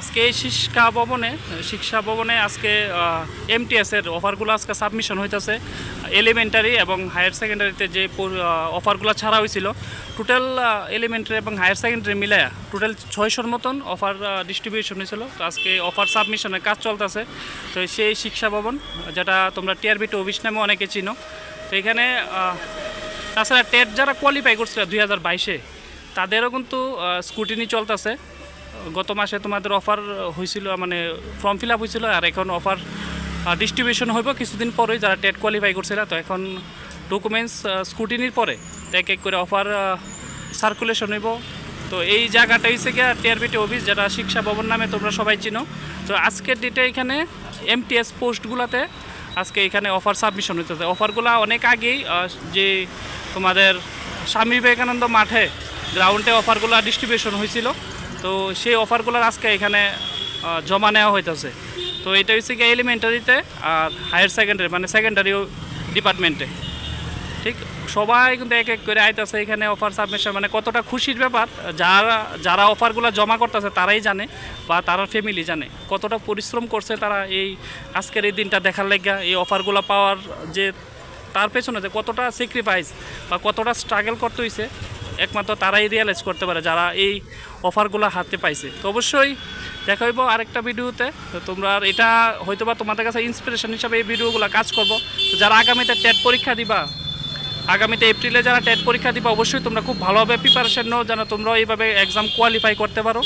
আজকে এই শিক্ষা ভবনে শিক্ষা ভবনে আজকে এমটিএস এর অফারগুলো আজকে সাবমিশন হইতেছে এলিমেন্টারি এবং হায়ার সেকেন্ডারিতে যে অফারগুলো ছাড়া হয়েছিল টোটাল এলিমেন্টারি এবং হায়ার সেকেন্ডারি মিলে টোটাল ছয়শোর মতন অফার ডিস্ট্রিবিউশন হয়েছিল তো আজকে অফার সাবমিশনের কাজ চলতেছে। তো সেই শিক্ষা ভবন, যেটা তোমরা টিআরবি টু অফিস নামে অনেকে চিনো। তো এখানে তাছাড়া টেট যারা কোয়ালিফাই করছিল দুই হাজার বাইশে, তাদেরও কিন্তু স্কুটিনি চলতেছে। গত মাসে তোমাদের অফার হয়েছিল মানে ফর্ম ফিল আপ হয়েছিল আর এখন অফার ডিস্ট্রিবিউশন হইব কিছুদিন পরেই যারা টেট কোয়ালিফাই করছিল। তো এখন ডকুমেন্টস স্কুটিনির পরে এক এক করে অফার সার্কুলেশন হইব। তো এই জায়গাটা হচ্ছে গিয়ে টিআরবিটি অফিস যেটা শিক্ষা ভবন নামে তোমরা সবাই চিনো। তো আজকের ডেটে এখানে এমটিএস পোস্টগুলোতে আজকে এখানে অফার সাবমিশন হইতেছে। অফারগুলো অনেক আগেই যে তোমাদের স্বামী বিবেকানন্দ মাঠে গ্রাউন্ডে অফারগুলো ডিস্ট্রিবিউশন হয়েছিল তো সেই অফারগুলোর আজকে এখানে জমা নেওয়া হইতেছে। তো এটা হচ্ছে গিয়ে এলিমেন্টারিতে আর হায়ার সেকেন্ডারি মানে সেকেন্ডারি ডিপার্টমেন্টে ঠিক, সবাই কিন্তু এক এক করে আইতেছে এখানে অফার সাবমিশন মানে কতটা খুশির ব্যাপার, যারা যারা অফারগুলো জমা করতেছে তারাই জানে বা তারা ফ্যামিলি জানে। কতটা পরিশ্রম করছে তারা এই আজকের এই দিনটা দেখার লেগা, এই অফারগুলো পাওয়ার যে, তার পেছনে যে কতটা স্যাক্রিফাইস বা কতটা স্ট্রাগল করতে হয়েছে একমাত্র তারাই রিয়েলাইজ করতে পারে যারা এই অফারগুলো হাতে পাইছে। তো অবশ্যই দেখা হইব আরেকটা ভিডিওতে। তো তোমরা এটা হয়তো বা তোমাদের কাছে ইন্সপিরেশন হিসাবে এই ভিডিওগুলো কাজ করব। তো যারা আগামীতে টেট পরীক্ষা দিবা, আগামীতে এপ্রিলে যারা টেট পরীক্ষা দিবা, অবশ্যই তোমরা খুব ভালোভাবে প্রিপারেশন নাও, যেন তোমরা এইভাবে এক্সাম কোয়ালিফাই করতে পারো।